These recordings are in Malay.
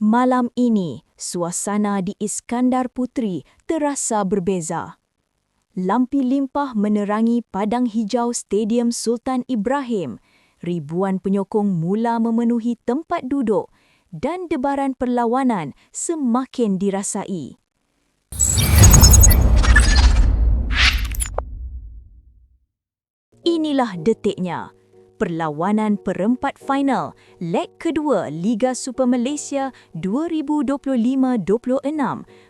Malam ini, suasana di Iskandar Putri terasa berbeza. Lampi limpah menerangi padang hijau Stadium Sultan Ibrahim. Ribuan penyokong mula memenuhi tempat duduk dan debaran perlawanan semakin dirasai. Inilah detiknya perlawanan perempat final leg kedua Liga Super Malaysia 2025-26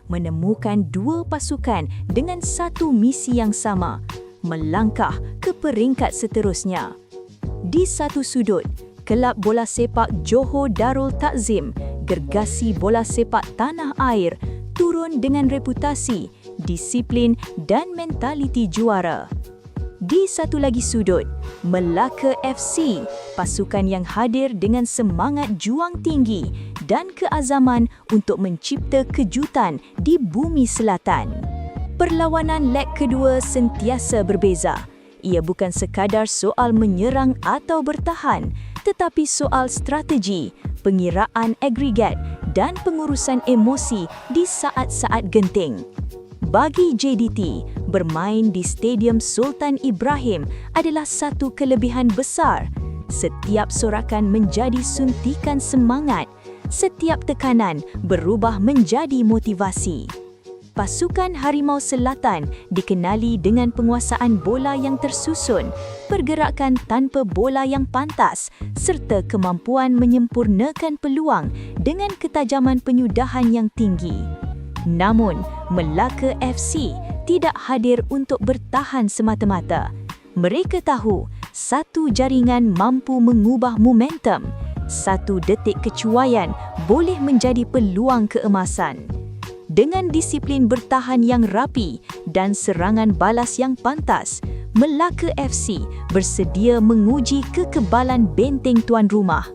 menemukan dua pasukan dengan satu misi yang sama, melangkah ke peringkat seterusnya. Di satu sudut, Kelab Bola Sepak Johor Darul Takzim, gergasi bola sepak tanah air, turun dengan reputasi, disiplin dan mentaliti juara. Di satu lagi sudut, Melaka FC, pasukan yang hadir dengan semangat juang tinggi dan keazaman untuk mencipta kejutan di bumi selatan. Perlawanan leg kedua sentiasa berbeza. Ia bukan sekadar soal menyerang atau bertahan, tetapi soal strategi, pengiraan agregat dan pengurusan emosi di saat-saat genting. Bagi JDT, bermain di Stadium Sultan Ibrahim adalah satu kelebihan besar. Setiap sorakan menjadi suntikan semangat, setiap tekanan berubah menjadi motivasi. Pasukan Harimau Selatan dikenali dengan penguasaan bola yang tersusun, pergerakan tanpa bola yang pantas serta kemampuan menyempurnakan peluang dengan ketajaman penyudahan yang tinggi. Namun, Melaka FC tidak hadir untuk bertahan semata-mata. Mereka tahu satu jaringan mampu mengubah momentum. Satu detik kecuaian boleh menjadi peluang keemasan. Dengan disiplin bertahan yang rapi dan serangan balas yang pantas, Melaka FC bersedia menguji kekebalan benteng tuan rumah.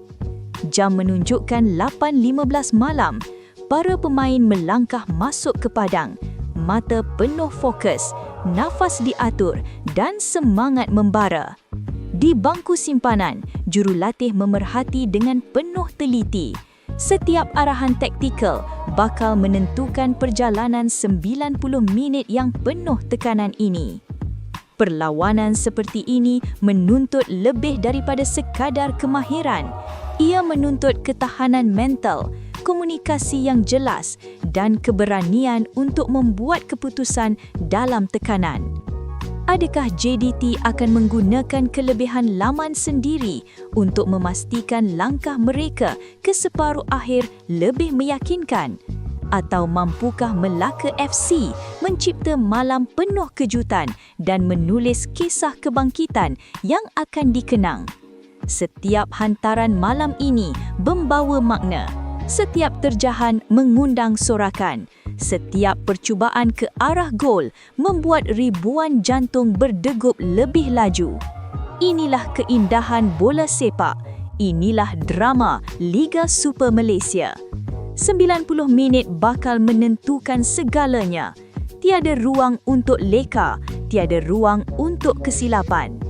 Jam menunjukkan 8.15 malam para pemain melangkah masuk ke padang, mata penuh fokus, nafas diatur dan semangat membara. Di bangku simpanan, jurulatih memerhati dengan penuh teliti. Setiap arahan taktikal bakal menentukan perjalanan 90 minit yang penuh tekanan ini. Perlawanan seperti ini menuntut lebih daripada sekadar kemahiran. Ia menuntut ketahanan mental, komunikasi yang jelas dan keberanian untuk membuat keputusan dalam tekanan. Adakah JDT akan menggunakan kelebihan laman sendiri untuk memastikan langkah mereka ke separuh akhir lebih meyakinkan? Atau mampukah Melaka FC mencipta malam penuh kejutan dan menulis kisah kebangkitan yang akan dikenang? Setiap hantaran malam ini membawa makna. Setiap terjahan mengundang sorakan. Setiap percubaan ke arah gol membuat ribuan jantung berdegup lebih laju. Inilah keindahan bola sepak. Inilah drama Liga Super Malaysia. 90 minit bakal menentukan segalanya. Tiada ruang untuk leka, tiada ruang untuk kesilapan.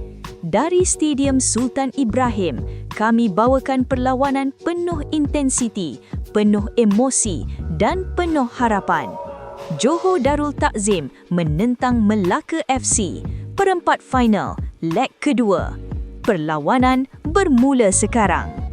Dari Stadium Sultan Ibrahim, kami bawakan perlawanan penuh intensiti, penuh emosi dan penuh harapan. Johor Darul Takzim menentang Melaka FC, perempat final, leg kedua. Perlawanan bermula sekarang.